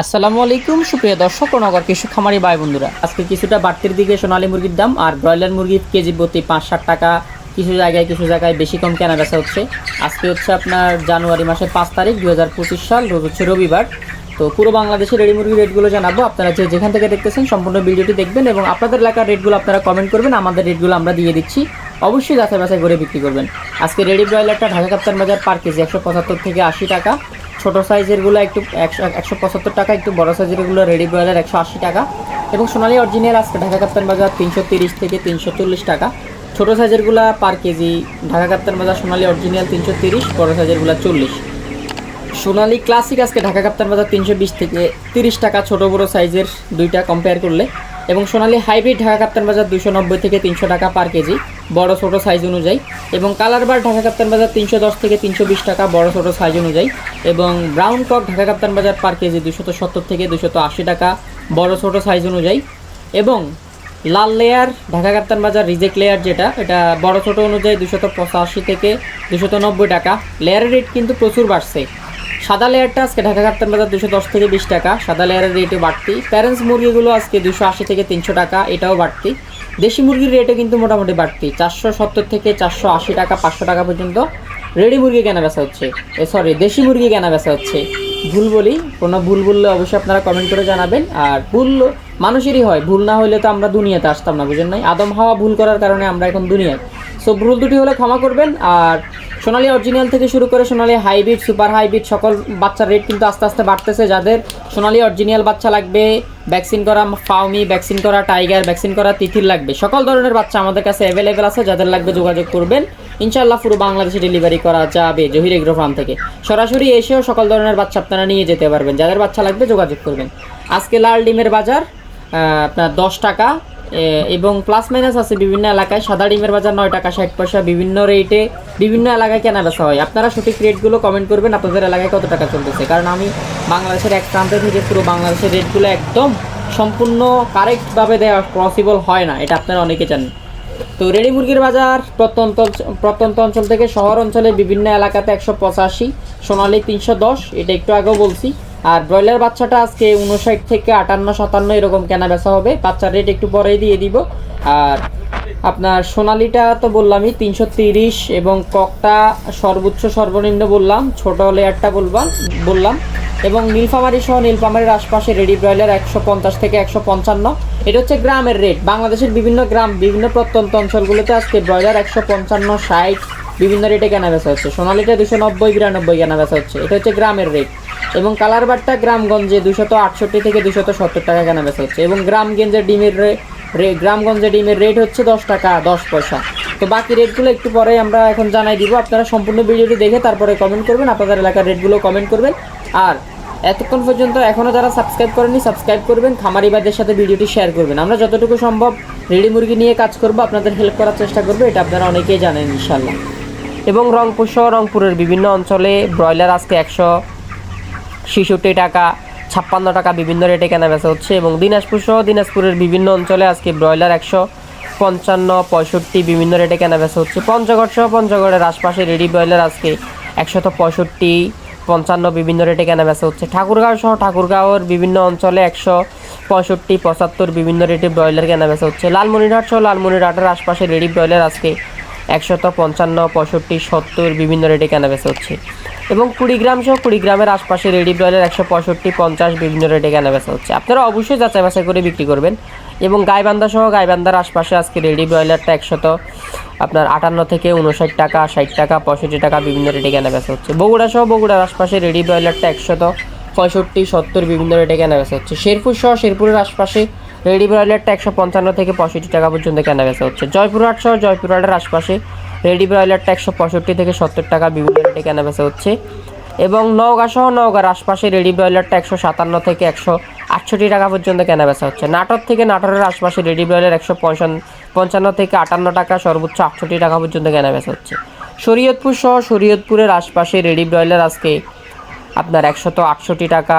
আসসালামু আলাইকুম, সুপ্রিয় দর্শক ও নগর কৃষক খামারি ভাই বন্ধুরা। আজকে কিছুটা বাড়তির দিকে সোনালী মুরগির দাম আর ব্রয়লার মুরগির কেজি প্রতি পাঁচ ষাট টাকা। কিছু জায়গায় কিছু জায়গায় বেশি কম কেনা বেচা হচ্ছে। আজকে হচ্ছে আপনার জানুয়ারি মাসের পাঁচ তারিখ দু হাজার পঁচিশ সাল, রোজ হচ্ছে রবিবার। তো পুরো বাংলাদেশের রেডি মুরগির রেটগুলো জানাব। আপনারা যে যেখান থেকে দেখতেছেন সম্পূর্ণ ভিডিওটি দেখবেন এবং আপনাদের এলাকার রেটগুলো আপনারা কমেন্ট করবেন। আমাদের রেটগুলো আমরা দিয়ে দিচ্ছি। অবশ্যই যাচাই বাছাই করে বিক্রি করবেন। আজকে রেডি ব্রয়লারটা ঢাকা কাপ্তান বাজার পার কেজি একশো পঁচাত্তর থেকে আশি টাকা। ছোটো সাইজেরগুলো একটু একশো একশো পঁচাত্তর টাকা, একটু বড় সাইজেরগুলো রেডি ব্রয়লার একশো আশি টাকা। এবং সোনালী অরিজিনাল আজকে ঢাকা কাপ্তান বাজার তিনশো তিরিশ থেকে তিনশো চল্লিশ টাকা। ছোটো সাইজেরগুলো পার কেজি ঢাকা কাপ্তান বাজার সোনালী অরিজিনাল তিনশো তিরিশ, বড় সাইজেরগুলো চল্লিশ। সোনালী ক্লাসিক আজকে ঢাকা কাপ্তান বাজার তিনশো বিশ থেকে তিরিশ টাকা, ছোটো বড়ো সাইজের দুইটা কম্পেয়ার করলে। এবং সোনালী হাইব্রিড ঢাকা কাপ্তান বাজার দুশো নব্বই থেকে তিনশো টাকা পার কেজি বড় ছোট সাইজ অনুযায়ী এবং কালার বার ঢাকা কাপ্তান বাজার তিনশো দশ থেকে তিনশো বিশ টাকা বড় ছোট সাইজ অনুযায়ী এবং ব্রাউন কক ঢাকা কাপ্তান বাজার পার কেজি দুশত সত্তর থেকে দুশত আশি টাকা বড় ছোট সাইজ অনুযায়ী এবং লাল লেয়ার ঢাকা কাপ্তান বাজার রিজেক্ট লেয়ার যেটা, এটা বড় ছোট অনুযায়ী দুশত পঁচাশি থেকে দুশত নব্বই টাকা। লেয়ারের রেট কিন্তু প্রচুর বাড়ছে। সাদা লেয়ারটা আজকে ঢাকা কাপ্তান বাজার দুশো দশ থেকে বিশ টাকা। সাদা লেয়ারের রেটও বাড়তি। প্যারেন্টস মুরগিগুলো আজকে দুশো আশি থেকে তিনশো টাকা, এটাও বাড়তি। দেশি মুরগির রেটও কিন্তু মোটামুটি বাড়তি। চারশো সত্তর থেকে চারশো আশি টাকা, পাঁচশো টাকা পর্যন্ত রেডি মুরগি কেনা বেচা হচ্ছে। এ সরি দেশি মুরগি কেনা বেচা হচ্ছে। ভুল বলি, কোনো ভুল বললে অবশ্যই আপনারা কমেন্ট করে জানাবেন। আর ভুল মানুষেরই হয়। ভুল না হলে তো আমরা দুনিয়াতে আসতাম না, বুঝেন নাই? আদম হাওয়া ভুল করার কারণে আমরা এখন দুনিয়ায়। সো ভুল দুটি হলে ক্ষমা করবেন আর সোনালী অরিজিনাল থেকে শুরু করে সোনালী হাইব্রিড সুপার হাইব্রিড সকল বাচ্চার রেট কিন্তু আস্তে আস্তে বাড়তেছে। যাদের সোনালী অরিজিনাল বাচ্চা লাগবে ভ্যাকসিন করা ফাউমি ভ্যাকসিন করা টাইগার ভ্যাকসিন করা তিথির লাগবে। সকল ধরনের বাচ্চা আমাদের কাছে অ্যাভেলেবেল আছে, যাদের লাগবে যোগাযোগ করবেন। ইনশাল্লাহ পুরো বাংলাদেশে ডেলিভারি করা যাবে জহির এগ্রো ফার্ম থেকে। সরাসরি এসেও সকল ধরনের বাচ্চা আপনারা নিয়ে যেতে পারবেন। যাদের বাচ্চা লাগবে যোগাযোগ করবেন। আজকে লাল ডিমের বাজার আপনার দশ টাকা। এবং প্লাস মাইনাস আছে বিভিন্ন এলাকায়। সাদা ডিমের বাজার নয় টাকা, ষাট পয়সা, বিভিন্ন রেটে বিভিন্ন এলাকায় কেনা বেচা হয়। আপনারা সঠিক রেটগুলো কমেন্ট করবেন, আপনাদের এলাকায় কত টাকা চলতেছে? কারণ আমি বাংলাদেশের এক প্রান্ত থেকে পুরো বাংলাদেশের রেটগুলো একদম সম্পূর্ণ কারেক্টভাবে দেওয়া পসিবল হয় না, এটা আপনারা অনেকে জানেন। তো রেডি মুরগির বাজার প্রত্যন্ত প্রত্যন্ত অঞ্চল থেকে শহর অঞ্চলে বিভিন্ন এলাকাতে একশো পঁচাশি, সোনালি তিনশো দশ, এটা একটু আগেও বলছি। আর ব্রয়লার বাচ্চাটা আজকে উনষাট থেকে আটান্ন, সাতান্ন এরকম কেনা বেচা হবে। বাচ্চার রেট একটু পরেই দিয়ে দিব। আর আপনার সোনালিটা তো বললামই, তিনশো তিরিশ এবং ককটা সর্বোচ্চ সর্বনিম্ন বললাম, ছোট লেয়ারটা বললাম বললাম। এবং নীলফামারি সহ নীলফামারির আশপাশে রেডি ব্রয়লার একশো পঞ্চাশ থেকে একশো পঞ্চান্ন। এটা হচ্ছে গ্রামের রেট বাংলাদেশের বিভিন্ন গ্রাম, বিভিন্ন প্রত্যন্ত অঞ্চলগুলোতে আজকে ব্রয়লার একশো পঞ্চান্ন, ষাট বিভিন্ন রেটে কেনা বেচা হচ্ছে। সোনালিটা দুশো নব্বই, বিরানব্বই কেনা বেচা হচ্ছে। এটা হচ্ছে গ্রামের রেট এবং কালার বারটা গ্রামগঞ্জে দুশত আটষট্টি থেকে দুশত সত্তর টাকা কেনা বেচা হচ্ছে। এবং গ্রামগঞ্জের ডিমের গ্রামগঞ্জে ডিমের রেট হচ্ছে দশ টাকা, দশ পয়সা। তো বাকি রেটগুলো একটু পরে আমরা এখন জানাই দিব। আপনারা সম্পূর্ণ ভিডিওটি দেখে তারপরে কমেন্ট করবেন, আপনাদের এলাকার রেটগুলো কমেন্ট করবেন। আর এতক্ষণ পর্যন্ত এখনও যারা সাবস্ক্রাইব করেনি সাবস্ক্রাইব করবেন খামারিবাদের সাথে ভিডিওটি শেয়ার করবেন। আমরা যতটুকু সম্ভব রেডি মুরগি নিয়ে কাজ করব, আপনাদের হেল্প করার চেষ্টা করব, এটা আপনারা অনেকেই জানেন ইনশাল্লাহ এবং রংপুর সহ রংপুরের বিভিন্ন অঞ্চলে ব্রয়লার আজকে একশো ছেষট্টি টাকা, ছাপ্পান্ন টাকা বিভিন্ন রেটে কেনা বেচা হচ্ছে এবং দিনাজপুর সহ দিনাজপুরের বিভিন্ন অঞ্চলে আজকে ব্রয়লার একশো পঞ্চান্ন, পঁয়ষট্টি বিভিন্ন রেটে কেনা বেচা হচ্ছে। পঞ্চগড় সহ পঞ্চগড়ের আশপাশে রেডি ব্রয়লার আজকে একশত পঁয়ষট্টি, পঞ্চান্ন বিভিন্ন রেটে কেনা বেচা হচ্ছে। ঠাকুরগাঁও সহ ঠাকুরগাঁওয়ের বিভিন্ন অঞ্চলে একশো পঁয়ষট্টি, পঁচাত্তর বিভিন্ন রেটে ব্রয়লার কেনা বেচা হচ্ছে। লালমনিরহাট সহ লালমনিরহাটের আশপাশে রেডি ব্রয়লার আজকে একশত পঞ্চান্ন, পঁয়ষট্টি, সত্তর বিভিন্ন রেটে কেনা বেচা হচ্ছে। এবং কুড়িগ্রাম সহ কুড়িগ্রামের আশপাশে রেডি ব্রয়লার একশো পঁয়ষট্টি, পঞ্চাশ বিভিন্ন রেটে কেনা বেচা হচ্ছে। আপনারা অবশ্যই যাচাই বাছাই করে বিক্রি করবেন। এবং গাইবান্ধা সহ গাইবান্ধার আশপাশে আজকে রেডি ব্রয়লারটা একশত, আপনার আটান্ন থেকে উনষাট টাকা, ষাট টাকা, পঁয়ষট্টি টাকা বিভিন্ন রেটে কেনা বেচা হচ্ছে। বগুড়া সহ বগুড়ার আশপাশে রেডি ব্রয়লারটা একশত পঁয়ষট্টি, সত্তর বিভিন্ন রেটে কেনা বেচা হচ্ছে। শেরপুর সহ শেরপুরের আশপাশে রেডি ব্রয়লারটা একশো পঞ্চান্ন থেকে পঁয়ষট্টি টাকা পর্যন্ত কেনা বেচা হচ্ছে। জয়পুরহাট সহ জয়পুরহাটের আশপাশে রেডি ব্রয়লারটা একশো পঁয়ষট্টি থেকে সত্তর টাকা বিভিন্ন রেটে কেনা বেচা হচ্ছে। এবং নওগাঁ সহ নওগাঁর আশপাশে রেডি ব্রয়লারটা একশো সাতান্ন থেকে একশো আটষট্টি টাকা পর্যন্ত কেনা বেচা হচ্ছে। নাটক থেকে নাটোরের আশপাশে রেডি ব্রয়লার একশো পঞ্চান্ন থেকে আটান্ন টাকা, সর্বোচ্চ আটষট্টি টাকা পর্যন্ত কেনা বেচা হচ্ছে। শরীয়তপুর সহ শরীয়তপুরের আশপাশে রেডি ব্রয়লার আজকে আপনার একশত আটষট্টি টাকা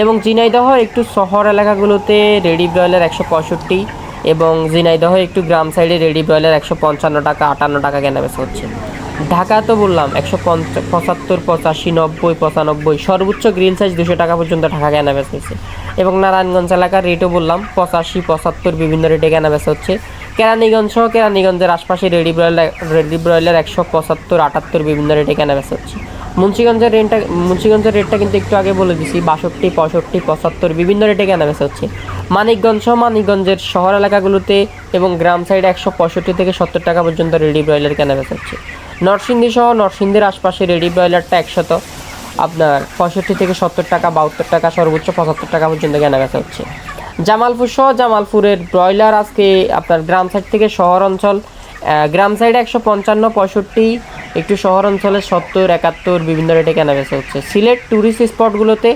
এবং জিনাইদহ একটু শহর এলাকাগুলোতে রেডি ব্রয়লার একশো পঁয়ষট্টি এবং ঝিনাইদহ একটু গ্রাম সাইডে রেডি ব্রয়লার একশো পঞ্চান্ন টাকা, আটান্ন টাকা কেনা বেচা হচ্ছে। ঢাকা তো বললাম, একশো পঁচাত্তর, পঁচাশি, নব্বই, পঁচানব্বই, সর্বোচ্চ গ্রিন সাইজ দুশো টাকা পর্যন্ত ঢাকা কেনা বেচা হচ্ছে। এবং নারায়ণগঞ্জ এলাকার রেটও বললাম, পঁচাশি, পঁচাত্তর বিভিন্ন রেটে কেনা বেচা হচ্ছে। কেরানীগঞ্জ সহ কেরানীগঞ্জের আশপাশে রেডি ব্রয়লার রেডি ব্রয়লার একশো পঁচাত্তর, আটাত্তর বিভিন্ন রেটে কেনা বেচা হচ্ছে। মুন্সিগঞ্জের রেটটা মুন্সিগঞ্জের রেটটা কিন্তু একটু আগে বলে দিছি, বাষট্টি, পঁয়ষট্টি, পঁচাত্তর বিভিন্ন রেটে কেনা বেচা হচ্ছে। মানিকগঞ্জ সহ মানিকগঞ্জের শহর এলাকাগুলোতে এবং গ্রাম সাইডে একশো পঁয়ষট্টি থেকে সত্তর টাকা পর্যন্ত রেডি ব্রয়লার কেনা বেচা হচ্ছে। নরসিংদী সহ নরসিংদীর আশপাশে রেডি ব্রয়লারটা একশত। আপনার পঁয়ষট্টি থেকে সত্তর টাকা, বাহাত্তর টাকা, সর্বোচ্চ পঁচাত্তর টাকা পর্যন্ত কেনা বেচা হচ্ছে। জামালপুর সহ জামালপুরের ব্রয়লার আজকে আপনার গ্রাম সাইড থেকে শহর অঞ্চল গ্রাম সাইডে একশো পঞ্চান্ন, পঁয়ষট্টি, একটু শহর অঞ্চলে সত্তর, একাত্তর, বিভিন্ন রেটে কেনা বেচা হচ্ছে। সিলেট ট্যুরিস্ট স্পটগুলোতে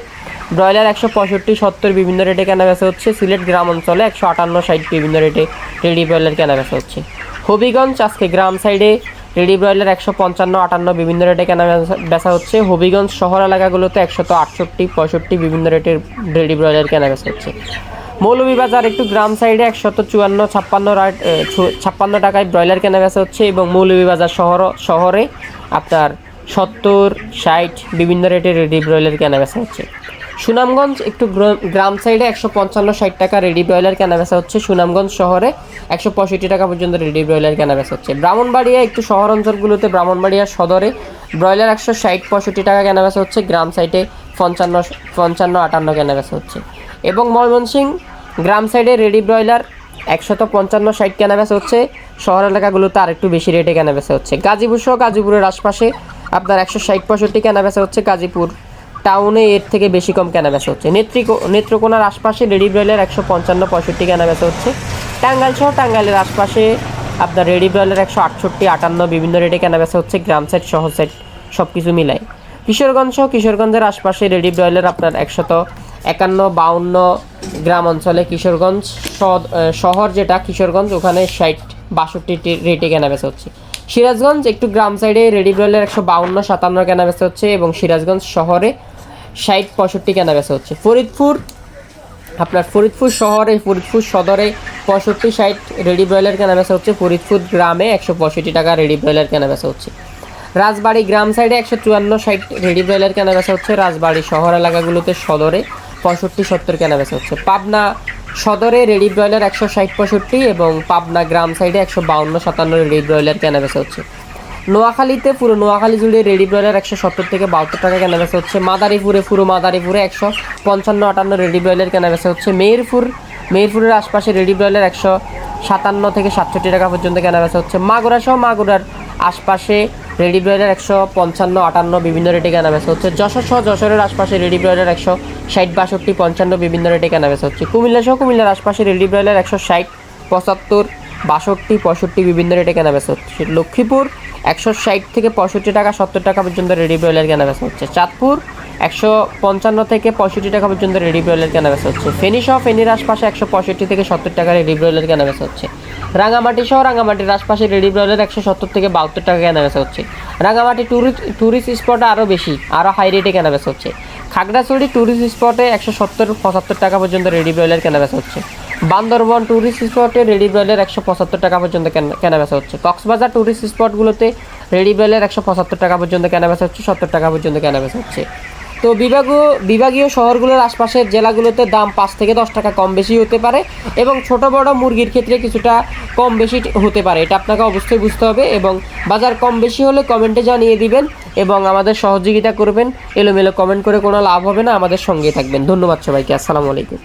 ব্রয়লার একশো পঁয়ষট্টি, সত্তর, বিভিন্ন রেটে কেনা বেচা হচ্ছে। সিলেট গ্রাম অঞ্চলে একশো আটান্ন সাইড বিভিন্ন রেটে রেডি ব্রয়লার কেনা বেচা হচ্ছে। হবিগঞ্জ আজকে গ্রাম সাইডে রেডি ব্রয়লার একশো পঞ্চান্ন, আটান্ন বিভিন্ন রেটে কেনা বেচা- হচ্ছে। হবিগঞ্জ শহর এলাকাগুলোতে একশত আটষট্টি, পঁয়ষট্টি বিভিন্ন রেটের রেডি ব্রয়লার কেনা বেচা হচ্ছে। মৌলভীবাজার একটু গ্রাম সাইডে একশত চুয়ান্ন, ছাপ্পান্ন ছাপ্পান্ন টাকায় ব্রয়লার কেনা বেচা হচ্ছে এবং মৌলভীবাজার শহর, শহরে আপনার সত্তর, ষাট বিভিন্ন রেটের রেডি ব্রয়লার কেনা বেচা হচ্ছে। সুনামগঞ্জ, একটু গ্রাম সাইডে একশো পঞ্চান্ন ষাট টাকা রেডি ব্রয়লার কেনা বেচা হচ্ছে। সুনামগঞ্জ শহরে একশো পঁয়ষট্টি টাকা পর্যন্ত রেডি ব্রয়লার কেনা বেচা হচ্ছে। ব্রাহ্মণবাড়িয়া, একটু শহর অঞ্চলগুলোতে ব্রাহ্মণবাড়িয়া সদরে ব্রয়লার একশো ষাট পঁয়ষট্টি টাকা কেনা বেচা হচ্ছে। গ্রাম সাইডে পঞ্চান্ন পঞ্চান্ন আটান্ন কেনা বেচা হচ্ছে। এবং ময়মনসিংহ, গ্রাম সাইডে রেডি ব্রয়লার একশত পঞ্চান্ন ষাট কেনা বেচা হচ্ছে। শহর এলাকাগুলোতে আর একটু বেশি রেটে কেনা বেচা হচ্ছে। গাজীপুর সহ গাজীপুরের আশপাশে আপনার একশো ষাট পঁয়ষট্টি কেনা বেচা হচ্ছে। গাজীপুর টাউনে এর থেকে বেশি কম কেনা বেচা হচ্ছে। নেত্রী নেত্রকোনার আশপাশে রেডি ব্রয়লার একশো পঞ্চান্ন পঁয়ষট্টি কেনা বেচা হচ্ছে। টাঙ্গাইল সহ টাঙ্গাইলের আশপাশে আপনার রেডি ব্রয়লার একশো আটষট্টি, আটান্ন বিভিন্ন রেটে কেনা বেচা হচ্ছে। গ্রাম সেট, শহর সেট সব কিছু মিলাই কিশোরগঞ্জ সহ কিশোরগঞ্জের আশপাশে রেডি ব্রয়লার আপনার একশত একান্ন, বাউন্ন গ্রাম অঞ্চলে কিশোরগঞ্জ শহর যেটা, কিশোরগঞ্জ ওখানে ষাট, বাষট্টি রেটে কেনা বেচা হচ্ছে। সিরাজগঞ্জ একটু গ্রাম সাইডে রেডি ব্রয়লার একশো বাউন্ন, সাতান্ন কেনা বেচা হচ্ছে এবং সিরাজগঞ্জ শহরে ষাট, পঁয়ষট্টি কেনা বেচা হচ্ছে। ফরিদপুর, আপনার ফরিদপুর শহরে, ফরিদপুর সদরে পঁয়ষট্টি, ষাট রেডি ব্রয়লার কেনা বেচা হচ্ছে। ফরিদপুর গ্রামে একশো পঁয়ষট্টি টাকা রেডি ব্রয়লার কেনা বেচা হচ্ছে। রাজবাড়ি গ্রাম সাইডে একশো চুয়ান্ন, ষাট রেডি ব্রয়লার কেনা বেচা হচ্ছে। রাজবাড়ি শহর এলাকাগুলোতে সদরে পঁয়ষট্টি, সত্তর কেনা বেচা হচ্ছে। পাবনা সদরে রেডি ব্রয়লার একশো ষাট, পঁয়ষট্টি এবং পাবনা গ্রাম সাইডে একশো বাউন্ন, সাতান্ন রেডি ব্রয়লার কেনা বেচা হচ্ছে। নোয়াখালীতে পুরো নোয়াখালী জুড়ে রেডি ব্রয়লার একশো সত্তর থেকে বাহাত্তর টাকা কেনা বেচা হচ্ছে। মাদারীপুরে পুরো মাদারীপুরে একশো পঞ্চান্ন আটান্ন রেডি ব্রয়লার কেনা বেচা হচ্ছে। মেহেরপুর, মেহেরপুরের আশপাশে রেডি ব্রয়লার একশো সাতান্ন থেকে সাতষট্টি টাকা পর্যন্ত কেনা বেচা হচ্ছে। মাগুরা সহ মাগুরার আশপাশে রেডি ব্রয়লার একশো পঞ্চান্ন আটান্ন বিভিন্ন রেটে কেনা বেচা হচ্ছে। যশোর সহ যশোরের আশপাশে রেডি ব্রয়লার একশো ষাট বাষট্টি পঞ্চান্ন বিভিন্ন রেটে কেনা বেচা হচ্ছে। কুমিল্লা সহ কুমিল্লার আশপাশে রেডি ব্রয়লার একশো ষাট, পঁচাত্তর বাষট্টি, পঁয়ষট্টি বিভিন্ন রেটে কেনা বেচা হচ্ছে। লক্ষ্মীপুর একশো ষাট থেকে পঁয়ষট্টি টাকা, সত্তর টাকা পর্যন্ত রেডি ব্রয়লার কেনা বেচা হচ্ছে। চাঁদপুর একশো পঞ্চান্ন থেকে পঁয়ষট্টি টাকা পর্যন্ত রেডি ব্রয়লার কেনা বেচা হচ্ছে। ফেনী সহ ফেনীর আশপাশে একশো পঁয়ষট্টি থেকে সত্তর টাকা রেডি ব্রয়লার কেনা বেচা হচ্ছে। রাঙামাটি সহ রাঙামাটির আশপাশে রেডি ব্রয়লার একশো সত্তর থেকে বাহাত্তর টাকা কেনা বেচা হচ্ছে। রাঙামাটি ট্যুরিস্ট ট্যুরিস্ট স্পটে আরও বেশি আরও হাই রেটে কেনা বেচা হচ্ছে। খাগড়াছড়ি ট্যুরিস্ট স্পটে একশো সত্তর, পঁচাত্তর টাকা পর্যন্ত রেডি ব্রয়লার কেনা বেচা হচ্ছে। বান্দরবন ট্যুরিস্ট স্পটে রেডি ব্রয়লার একশো পঁচাত্তর টাকা পর্যন্ত কেনা- বেচা হচ্ছে। কক্সবাজার ট্যুরিস্ট স্পটগুলোতে রেডি ব্রয়লার একশো পঁচাত্তর টাকা পর্যন্ত কেনা বেচা হচ্ছে, সত্তর টাকা পর্যন্ত কেনা বেচা হচ্ছে। তো বিভাগীয় বিভাগীয় শহরগুলোর আশপাশের জেলাগুলোতে দাম পাঁচ থেকে দশ টাকা কম বেশি হতে পারে এবং ছোট বড় মুরগির ক্ষেত্রে কিছুটা কম বেশি হতে পারে। এটা আপনাকে অবশ্যই বুঝতে হবে এবং বাজার কম বেশি হলে কমেন্টে জানিয়ে দিবেন এবং আমাদের সহযোগিতা করবেন। এলোমেলো কমেন্ট করে কোনো লাভ হবে না। আমাদের সঙ্গে থাকবেন। ধন্যবাদ সবাইকে। আসসালামু আলাইকুম।